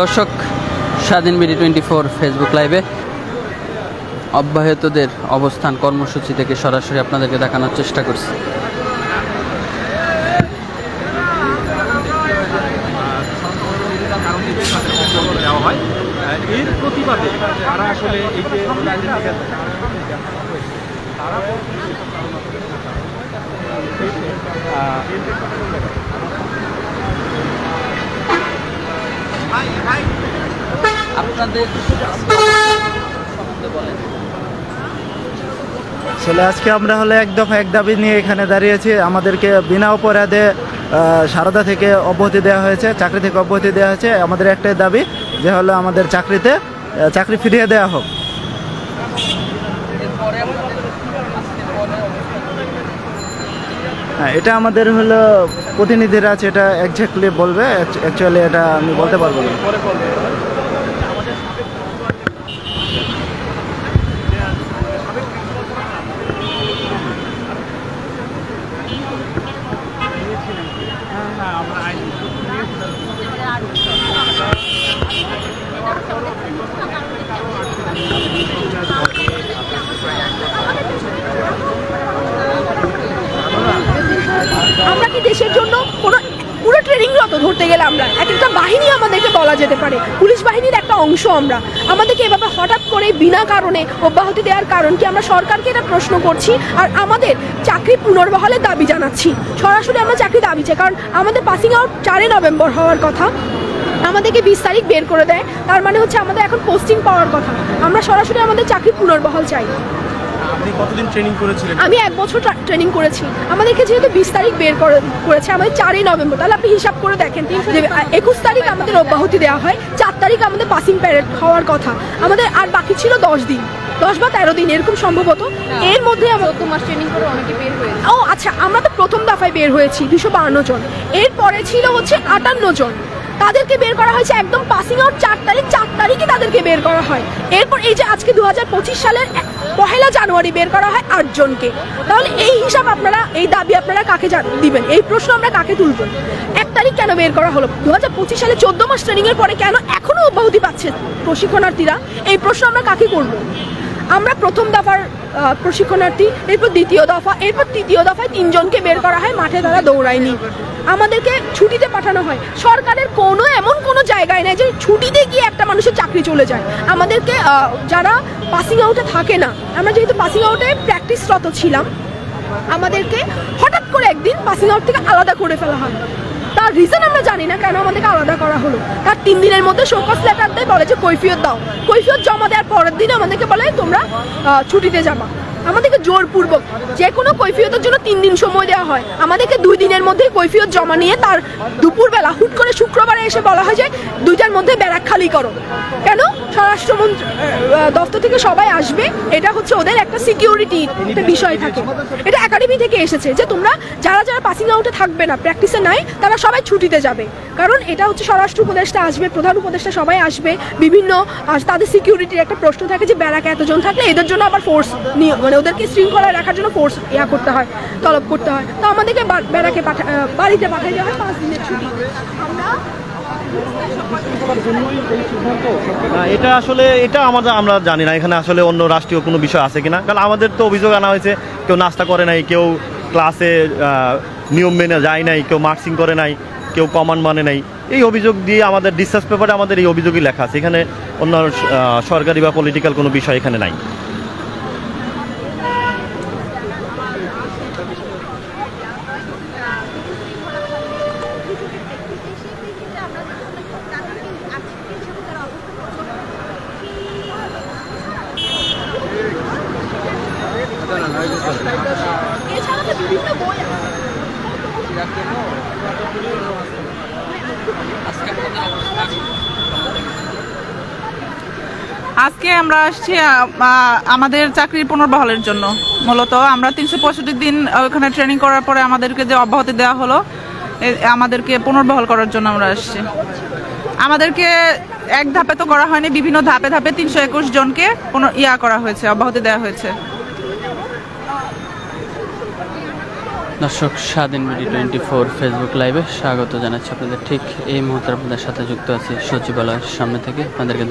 দর্শক, স্বাধীন BD twenty four Facebook লাইভে অব্যাহতদের অবস্থান কর্মসূচি থেকে সরাসরি আপনাদেরকে দেখানোর চেষ্টা করছি। এর প্রতিবাদে তারা আসলে এই যে তারা আসলে আজকে আমরা হলে এক দফা এক দাবি নিয়ে এখানে দাঁড়িয়েছি। আমাদেরকে বিনা অপরাধে সারদা থেকে অব্যাহতি দেওয়া হয়েছে, চাকরি থেকে অব্যাহতি দেওয়া হয়েছে। আমাদের একটাই দাবি যে হলো আমাদের চাকরিতে চাকরি ফিরিয়ে দেওয়া হোক। হ্যাঁ এটা আমাদের হলো প্রতিনিধিরা আছে, এটা একজাক্টলি বলবে অ্যাকচুয়ালি এটা আমি বলতে পারব না আমরা কি দেশের জন্য কোনো, পুরো ট্রেনিং রত ধরতে গেলে আমরা। এক একটা বাহিনী আমাদেরকে বলা যেতে পারে। পুলিশ বাহিনীর একটা অংশ আমরা। আমাদেরকে এভাবে হঠাৎ করে বিনা কারণে অব্যাহতি দেওয়ার কারণ কি আমরা সরকারকে এটা প্রশ্ন করছি আর আমাদের চাকরি পুনর্বহালের দাবি জানাচ্ছি। সরাসরি আমরা চাকরি দাবি চাই, কারণ আমাদের পাসিং আউট চারই নভেম্বর হওয়ার কথা। আমাদেরকে বিশ তারিখ বের করে দেয়। তার মানে হচ্ছে আমাদের এখন পোস্টিং পাওয়ার কথা। আমরা সরাসরি আমাদের চাকরি পুনর্বহাল চাই। আপনি কতদিন ট্রেনিং করেছিলেন? আমি এক বছর ট্রেনিং করেছি। আমাদেরকে যেহেতু বিশ তারিখ বের করেছে আমাদের চারই নভেম্বর। তাহলে আপনি হিসাব করে দেখেন একুশ তারিখ আমাদের অব্যাহতি দেওয়া হয়। চার তারিখ আমাদের পাসিং প্যারেড হওয়ার কথা। আমাদের আর বাকি ছিল দশ দিন। দশ বা তেরো দিন এরকম সম্ভবত। এর মধ্যে আমার চোদ্দ ট্রেনিং করে অনেকে বের হয়েছে ও আচ্ছা আমরা তো প্রথম দফায় বের হয়েছি দুশো বাহান্ন জন। এরপরে ছিল হচ্ছে আটান্ন জন। তাদেরকে বের করা হয়েছে একদম পাসিং আউট চার তারিখ তারিখে তাদেরকে বের করা হয়? এরপর এই যে আজকে দু হাজার পঁচিশ সালের পহেলা জানুয়ারি বের করা হয় আটজনকে। তাহলে এই হিসাব আপনারা, এই দাবি আপনারা কাকে দিবেন? এই প্রশ্ন আমরা কাকে তুলব? এক তারিখ কেন বের করা হলো? দু হাজার পঁচিশ সালে চোদ্দ মাস ট্রেনিংয়ের পরে কেন এখনও অব্যাহতি পাচ্ছে প্রশিক্ষণার্থীরা? এই প্রশ্ন আমরা কাকে করব? আমরা প্রথম দফার প্রশিক্ষণার্থী, এরপর দ্বিতীয় দফা, এরপর তৃতীয় দফায় তিনজনকে বের করা হয়, মাঠে তারা দৌড়ায়নি। আমাদেরকে ছুটিতে পাঠানো হয়। সরকারের কোনো এমন কোনো জায়গায় নেই যে ছুটিতে গিয়ে একটা মানুষের চাকরি চলে যায়। আমাদেরকে যারা পাসিং আউটে থাকে না, আমরা যেহেতু পাসিং আউটে প্র্যাকটিসরত ছিলাম, আমাদেরকে হঠাৎ করে একদিন পাসিং আউট থেকে আলাদা করে ফেলা হয়। তার রিজন আমরা জানি না কেন আমাদেরকে আলাদা করা হলো। তার তিন দিনের মধ্যে শোকস লেটার দেয় বলে যে, কৈফিয়ত দাও। কৈফিয়ত জমা দেওয়ার পরের দিন আমাদেরকে বলে, তোমরা ছুটিতে যাবা। আমাদেরকে জোরপূর্বক যে কোনো কৈফিয়তের জন্য তিন দিন সময় দেওয়া হয়। আমাদেরকে দুই দিনের মধ্যে কৈফিয়ত জমা নিয়ে তার দুপুরবেলা, হুট করে শুক্রবারে এসে বলা হয় যে, দুইটার মধ্যে ব্যারাক খালি করো। কেন? স্বরাষ্ট্রমন্ত্রী দপ্তর থেকে সবাই আসবে, এটা হচ্ছে ওদের একটা সিকিউরিটি একটা বিষয় থাকে। এটা একাডেমি থেকে এসেছে যে, তোমরা যারা যারা পাসিং আউটে থাকবে না প্র্যাকটিসে নাই, তারা সবাই ছুটিতে যাবে। কারণ এটা হচ্ছে স্বরাষ্ট্র উপদেষ্টা আসবে, প্রধান উপদেষ্টা সবাই আসবে, বিভিন্ন তাদের সিকিউরিটির একটা প্রশ্ন থাকে যে, ব্যারাক এতজন থাকলে এদের জন্য আবার ফোর্স মানে ওদেরকে শৃঙ্খলায় রাখার জন্য ফোর্স ইয়া করতে হয়, তলব করতে হয়। তো আমাদেরকে বা- ব্যারাকে পাঠা বাড়িতে পাঠাই দেওয়া হয় পাঁচ দিনের ছুটি। এটা আসলে এটা আমাদের আমরা জানি না, এখানে আসলে অন্য রাষ্ট্রীয় কোনো বিষয় আছে কিনা। কারণ আমাদের তো অভিযোগ আনা হয়েছে, কেউ নাস্তা করে নাই, কেউ ক্লাসে নিয়ম মেনে যায় নাই, কেউ মার্কসিং করে নাই, কেউ কমান্ড মানে নাই। এই অভিযোগ দিয়ে আমাদের ডিসচার্জ পেপারে আমাদের এই অভিযোগই লেখা আছে। এখানে অন্য সরকারি বা পলিটিক্যাল কোনো বিষয় এখানে নাই। আজকে আমরা আসছি আমাদের চাকরির পুনর্বহালের জন্য। মূলত আমরা তিনশো পঁয়ষট্টি দিন ওখানে ট্রেনিং করার পরে আমাদেরকে যে অব্যাহতি দেওয়া হলো আমাদেরকে পুনর্বহাল করার জন্য আমরা আসছি। আমাদেরকে এক ধাপে তো করা হয়নি, বিভিন্ন ধাপে ধাপে তিনশো একুশ জনকে পুনর ইয়া করা হয়েছে, অব্যাহতি দেওয়া হয়েছে। দর্শক, স্বাধীন বিডি টোয়েন্টি ফোর ফেসবুক লাইভে স্বাগত জানাচ্ছি আপনাদের। ঠিক এই মুহূর্তে আপনাদের সাথে যুক্ত আছে সচিবালয়ের সামনে থেকে। আপনাদেরকে